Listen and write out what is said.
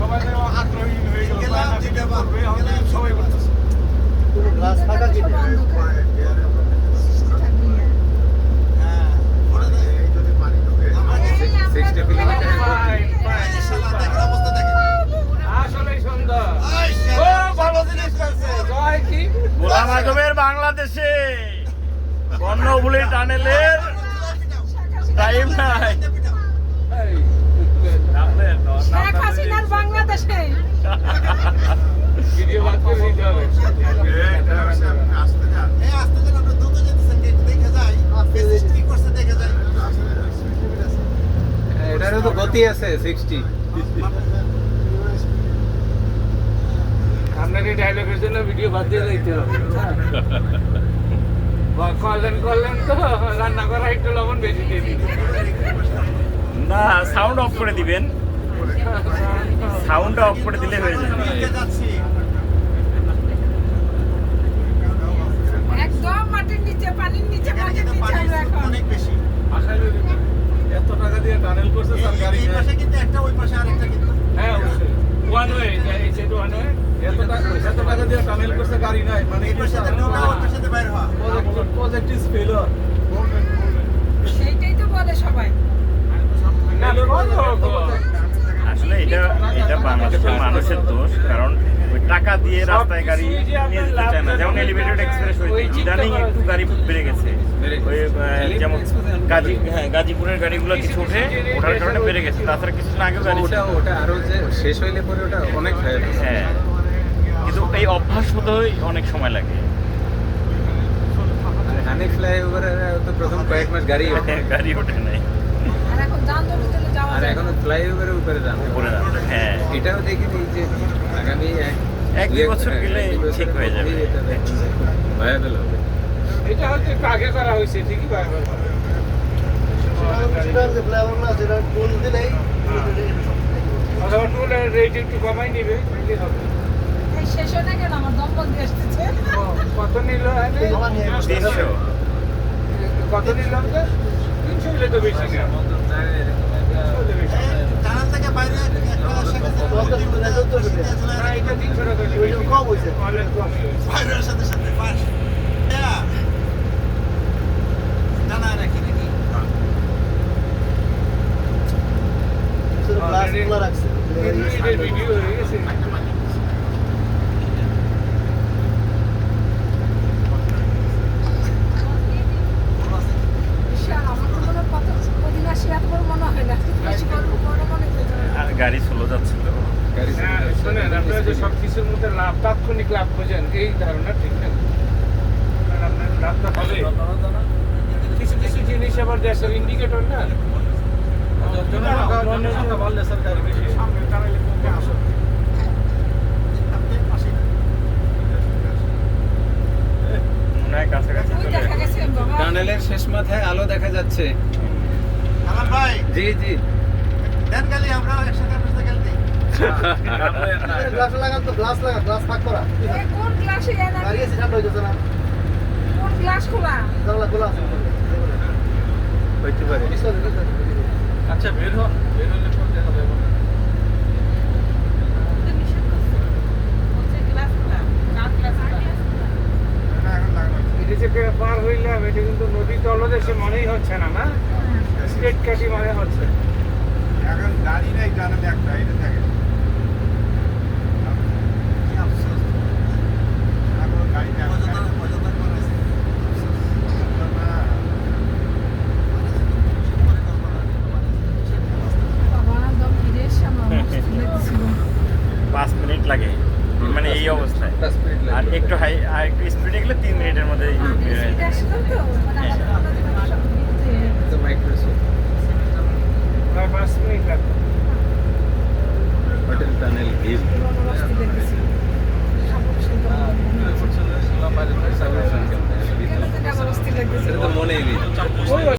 সবাই আগ্রহী হয়ে গেল, সবাই করতেছে। বাংলাদেশে। কর্ণফুলী টানেলের টাইম নাই। শেখ হাসিনার বাংলাদেশে। যাই। এটারও তো গতি আছে সিক্সটি আপনার এই ডায়লগের জন্য ভিডিও বাদ দিয়ে দিতে হবে। করলেন করলেন তো রান্না করা একটু লবণ বেশি দিয়ে দিন। না সাউন্ড অফ করে দিবেন। সাউন্ড অফ করে দিলে হয়ে যাবে দেখে যাচ্ছি। একদম মাটির নিচে পানির নিচে এখানে মাটির কিন্তু নিচে পানির আমরা স্রোত এখন অনেক বেশি। এত টাকা দিয়ে টানেল করছে স্যার গাড়ি এই পাশে কিন্তু একটা, ওই পাশে আরেকটা কিন্তু। হ্যাঁ অবশ্যই ওয়ান ওয়ে এই সেট ওয়ান ওয়ে এত টাকা এত টাকা দিয়ে করছে গাড়ি নাই মানে এই পাশে তো ঢোকা, পাশে তো বাইর হওয়া। প্রজেক্ট ইজ ফেলিওর সেইটাই তো বলে সবাই। না আসলে এটা এটা বাংলাদেশের মানুষের দোষ কারণ ওই টাকা দিয়ে রাস্তায় গাড়ি নিয়ে যেতে চায় না। যেমন এলিভেটেড এক্সপ্রেস হয়েছে ইদানিং একটু গাড়ি বেড়ে গেছে। ওই যেমন গাজী হ্যাঁ গাজীপুরের গাড়িগুলো কিছু ওঠে ওঠার কারণে বেড়ে গেছে। তাছাড়া কিছুদিন আগেও গাড়ি ওটা ওটা আরও যে শেষ হইলে পরে ওটা অনেক হয়ে হ্যাঁ। কিন্তু এই অভ্যাস হতেই অনেক সময় লাগে। হানি ফ্লাইওভারে তো প্রথম কয়েক মাস গাড়ি ওঠে। গাড়ি ওঠে নাই। আর এখন যাওয়া আর ফ্লাইওভারের উপরে যান। উপরে হ্যাঁ। এটাও যে আগামী এক এক বছর হ্যাঁ, গেলে ঠিক হয়ে যাবে। মধ্যেই এটা ভয়াবল হবে। এটা হয়তো একটু আগে করা হয়েছে ঠিকই বারবার অথবা টুলের রেট একটু কমাই নিবে হবে। শেষ হয় না কেন? আমার দম্বল দিয়ে আসতেছে। কত নিল এনে? তিনশো। কত নিল? তিনশো হলে তো বেশি না তিনশো হলে বেশি না। এই টানেল থেকে বাইরে একটা সেখানে না, এটা তিনশো টাকা নিবে। অনেক কমই হয়েছে। বাইরের সাথে সাথে পাশ হ্যাঁ টানা রাখি নাকি তিন মিনিটের ভিডিও হয়ে গেছে। বিশাল, আমার তো মনে হয় কত কদিন আসি এত বড় মনে হয় না বেশি বড় বড় মনে হয় না। আর গাড়ি স্লো যাচ্ছিল গাড়ি হ্যাঁ, শোনেন, আপনারা মধ্যে লাভ তাৎক্ষণিক লাভ খোঁজেন এই ধারণা ঠিক না। কারণ আপনার লাভটা হবে। কিছু কিছু জিনিস আবার দেশের ইন্ডিকেটর না। সামনে কমবে টানেলের শেষ মাথায় আলো দেখা যাচ্ছে। আমার ভাই। জি জি। আমরা একসাথে আপনার সাথে গেল দিই পারে হইলাম এটা কিন্তু নদী তলদেশে মনেই হচ্ছে। না না স্টেট কাটি মনে হচ্ছে এখন গাড়ি নাই টানেল একটা, এটা থাকে এখন গাড়ি নাই মজাদার মজাদার করেছে বাবা দম ফিরে এসে আমার মস্ত লাগছিল পাঁচ মিনিট লাগে মানে এই অবস্থায় পাঁচ মিনিট আর লাগবে। একটু হাই আর একটু স্পিডে গেলে তিন মিনিটের মধ্যে বের হয়ে এটা যায়। আসলাম তো মানে আমার সব দিতে তো মাইক্রোসফট প্রায় পাঁচ মিনিট লাগবে হোটেল টানেল ভিউ